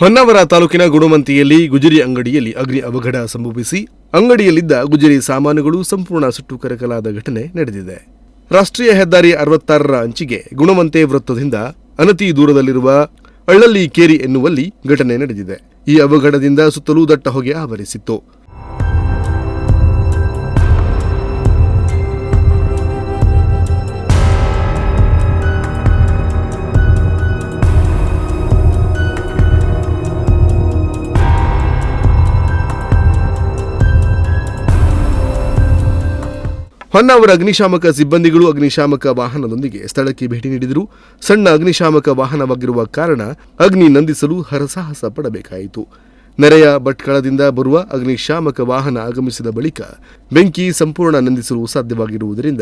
ಹೊನ್ನಾವರ ತಾಲೂಕಿನ ಗುಣಮಂತಿಯಲ್ಲಿ ಗುಜರಿ ಅಂಗಡಿಯಲ್ಲಿ ಅಗ್ನಿ ಅವಘಡ ಸಂಭವಿಸಿ ಅಂಗಡಿಯಲ್ಲಿದ್ದ ಗುಜರಿ ಸಾಮಾನುಗಳು ಸಂಪೂರ್ಣ ಸುಟ್ಟು ಕರಕಲಾದ ಘಟನೆ ನಡೆದಿದೆ. ರಾಷ್ಟ್ರೀಯ ಹೆದ್ದಾರಿ ಅರವತ್ತಾರರ ಅಂಚಿಗೆ ಗುಣಮಂತೆ ವೃತ್ತದಿಂದ ಅನತಿ ದೂರದಲ್ಲಿರುವ ಅಳ್ಳಲ್ಲಿ ಕೇರಿ ಎನ್ನುವಲ್ಲಿ ಘಟನೆ ನಡೆದಿದೆ. ಈ ಅವಘಡದಿಂದ ಸುತ್ತಲೂ ದಟ್ಟ ಹೊಗೆ ಆವರಿಸಿತ್ತು. ಹೊನ್ನಾವರ ಅಗ್ನಿಶಾಮಕ ಸಿಬ್ಬಂದಿಗಳು ಅಗ್ನಿಶಾಮಕ ವಾಹನದೊಂದಿಗೆ ಸ್ಥಳಕ್ಕೆ ಭೇಟಿ ನೀಡಿದರು. ಸಣ್ಣ ಅಗ್ನಿಶಾಮಕ ವಾಹನವಾಗಿರುವ ಕಾರಣ ಅಗ್ನಿ ನಂದಿಸಲು ಹರಸಾಹಸ ಪಡಬೇಕಾಯಿತು. ನೆರೆಯ ಭಟ್ಕಳದಿಂದ ಬರುವ ಅಗ್ನಿಶಾಮಕ ವಾಹನ ಆಗಮಿಸಿದ ಬಳಿಕ ಬೆಂಕಿ ಸಂಪೂರ್ಣ ನಂದಿಸಲು ಸಾಧ್ಯವಾಗಿರುವುದರಿಂದ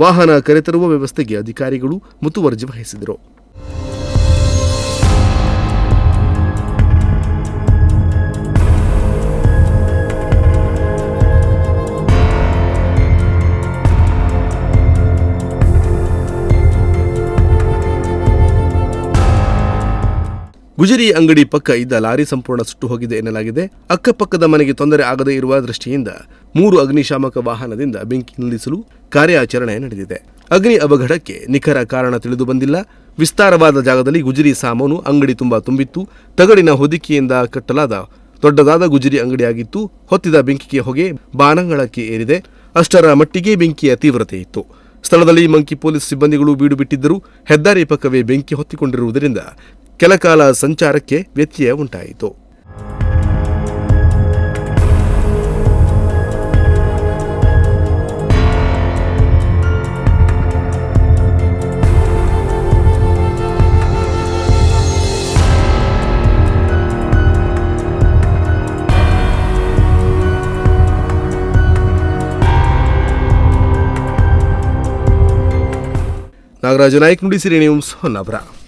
ವಾಹನ ಕರೆತರುವ ವ್ಯವಸ್ಥೆಗೆ ಅಧಿಕಾರಿಗಳು ಮುತುವರ್ಜಿ ವಹಿಸಿದರು. ಗುಜರಿ ಅಂಗಡಿ ಪಕ್ಕ ಇದ್ದ ಲಾರಿ ಸಂಪೂರ್ಣ ಸುಟ್ಟು ಹೋಗಿದೆ ಎನ್ನಲಾಗಿದೆ. ಅಕ್ಕಪಕ್ಕದ ಮನೆಗೆ ತೊಂದರೆ ಆಗದೇ ಇರುವ ದೃಷ್ಟಿಯಿಂದ ಮೂರು ಅಗ್ನಿಶಾಮಕ ವಾಹನದಿಂದ ಬೆಂಕಿ ನಿಲ್ಲಿಸಲು ಕಾರ್ಯಾಚರಣೆ ನಡೆದಿದೆ. ಅಗ್ನಿ ಅವಘಡಕ್ಕೆ ನಿಖರ ಕಾರಣ ತಿಳಿದು ಬಂದಿಲ್ಲ. ವಿಸ್ತಾರವಾದ ಜಾಗದಲ್ಲಿ ಗುಜರಿ ಸಾಮಾನು, ಅಂಗಡಿ ತುಂಬಾ ತುಂಬಿತ್ತು. ತಗಡಿನ ಹೊದಿಕೆಯಿಂದ ಕಟ್ಟಲಾದ ದೊಡ್ಡದಾದ ಗುಜರಿ ಅಂಗಡಿಯಾಗಿತ್ತು. ಹೊತ್ತಿದ ಬೆಂಕಿಗೆ ಹೊಗೆ ಬಾನಂಗಳಕ್ಕೆ ಏರಿದೆ. ಅಷ್ಟರ ಮಟ್ಟಿಗೆ ಬೆಂಕಿಯ ತೀವ್ರತೆ ಇತ್ತು. ಸ್ಥಳದಲ್ಲಿ ಮಂಕಿ ಪೊಲೀಸ್ ಸಿಬ್ಬಂದಿಗಳು ಬೀಡು ಬಿಟ್ಟಿದ್ದರು ಹೆದ್ದಾರಿ ಪಕ್ಕವೇ ಬೆಂಕಿ ಹೊತ್ತಿಕೊಂಡಿರುವುದರಿಂದ ಕೆಲಕಾಲ ಸಂಚಾರಕ್ಕೆ ವ್ಯತ್ಯಯ ಉಂಟಾಯಿತು. ನಾಗರಾಜ ನಾಯ್ಕ್ ನುಡಿಸಿರಿ ನೀವು